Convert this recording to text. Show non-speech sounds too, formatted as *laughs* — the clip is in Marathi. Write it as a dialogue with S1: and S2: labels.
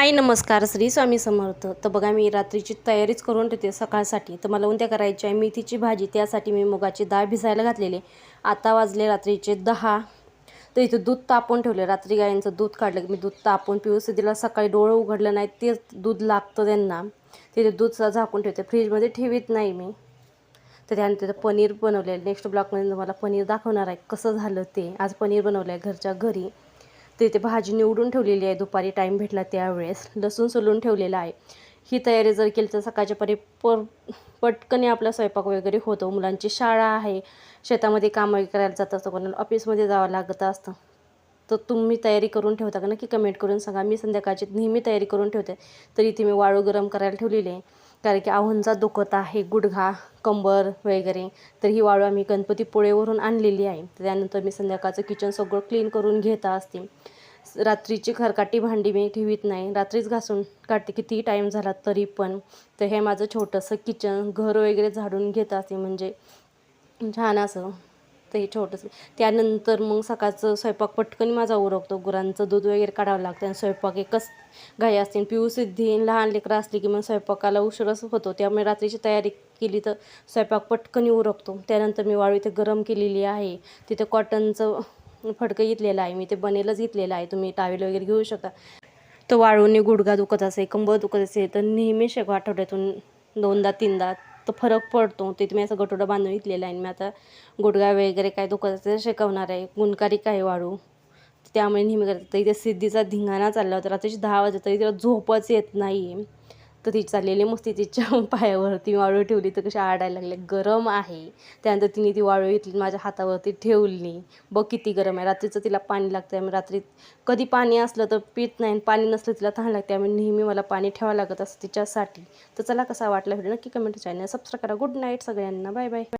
S1: हाय नमस्कार श्री स्वामी समर्थ. तर बघा मी रात्रीची तयारीच करून ठेवते सकाळसाठी. तर मला उद्या करायची आहे मेथीची भाजी. त्यासाठी मी मुगाची डाळ भिजायला घातलेली आता वाजले रात्रीचे दहा. तर इथं दूध तापून ठेवले रात्री गायींचं दूध काढलं की मी दूध तापून पिऊ. तिला सकाळी डोळं उघडलं नाही तेच दूध लागतं त्यांना. तिथे दूध झाकून ठेवते. फ्रीजमध्ये ठेवीत नाही मी. तर त्यानंतर तिथं पनीर बनवलेलं नेक्स्ट ब्लॉकमध्ये तुम्हाला पनीर दाखवणार आहे. कसं झालं ते. आज पनीर बनवलं आहे घरच्या घरी. तिथे भाजी निवडून ठेवलेली आहे. दुपारी टाईम भेटला त्यावेळेस. लसूण सोलून ठेवलेला आहे. ही तयारी जर केली तर सकाळच्या परी पर पटकन आपला स्वयंपाक वगैरे होतो. मुलांची शाळा आहे. शेतामध्ये कामं करायला जात असतं. कोणाला ऑफिसमध्ये जावं लागत असतं. तर तुम्ही तयारी करून ठेवता का? नक्की कमेंट करून सांगा. मी संध्याकाळची नेहमी तयारी करून ठेवते. तर इथे मी वाळू गरम करायला ठेवलेली आहे. कारण की आव्हानचा दुखत आहे गुडघा कंबर वगैरे. तर ही वाळू आम्ही गणपतीपुळेवरून आणलेली आहे. त्यानंतर मी संध्याकाळचं किचन सगळं क्लीन करून घेत असते. रात्रीची खरकाटी भांडी मी ठेवीत नाही. रात्रीच घासून काढते. कितीही टाईम झाला तरी पण. तर हे माझं छोटंसं किचन घर वगैरे झाडून घेत असते. म्हणजे छान असं तर हे छोटंसं. त्यानंतर मग सकाळचं स्वयंपाक पटकन माझा उरकतो. गुरांचं दूध वगैरे काढावं लागतं आणि स्वयंपाक एकच घाई असते. यू सिद्धी लहान लेकरं असली की मग स्वयंपाकाला उशीरच होतो. त्यामुळे रात्रीची तयारी केली तर स्वयंपाक पटकन उरकतो. त्यानंतर मी वाळू इथे गरम केलेली आहे. तिथे कॉटनचं फडकं घेतलेलं आहे. मी ते बनेलच घेतलेलं आहे. तुम्ही टावेल वगैरे घेऊ शकता. तर वाळूने गुडघा दुखत असेल कंबर दुखत असेल तर नेहमी शेक आठवड्यातून दोनदा तीनदा. तर फरक पडतो. तिथे मी असं गटोडा बांधून घेतलेला आहे मी आता गुडघा वगैरे काय दुखत असेल आहे. गुणकारी काय वाढू त्यामुळे नेहमी करतात. तर इथे सिद्धीचा धिंगाणा चालला होता. रात्रीची दहा वाजता तरी तिला झोपच येत नाही तर ती चाललेली मस्ती तिच्या *laughs* पायावरती वाळू ठेवली. तर कशी आडायला लागले. गरम आहे. त्यानंतर तिने ती वाळू घेतली माझ्या हातावरती ठेवली. बघ किती गरम आहे. रात्रीचं तिला पाणी लागतं आहे रात्री कधी पाणी असलं तर पित नाही पाणी नसलं तिला तहान लागते. आम्ही नेहमी मला पाणी ठेवावं लागत असतं तिच्यासाठी. तर चला कसा वाटला व्हिडिओ नक्की कमेंट चॅनल सबस्क्राईब करा. गुड नाईट सगळ्यांना. Bye bye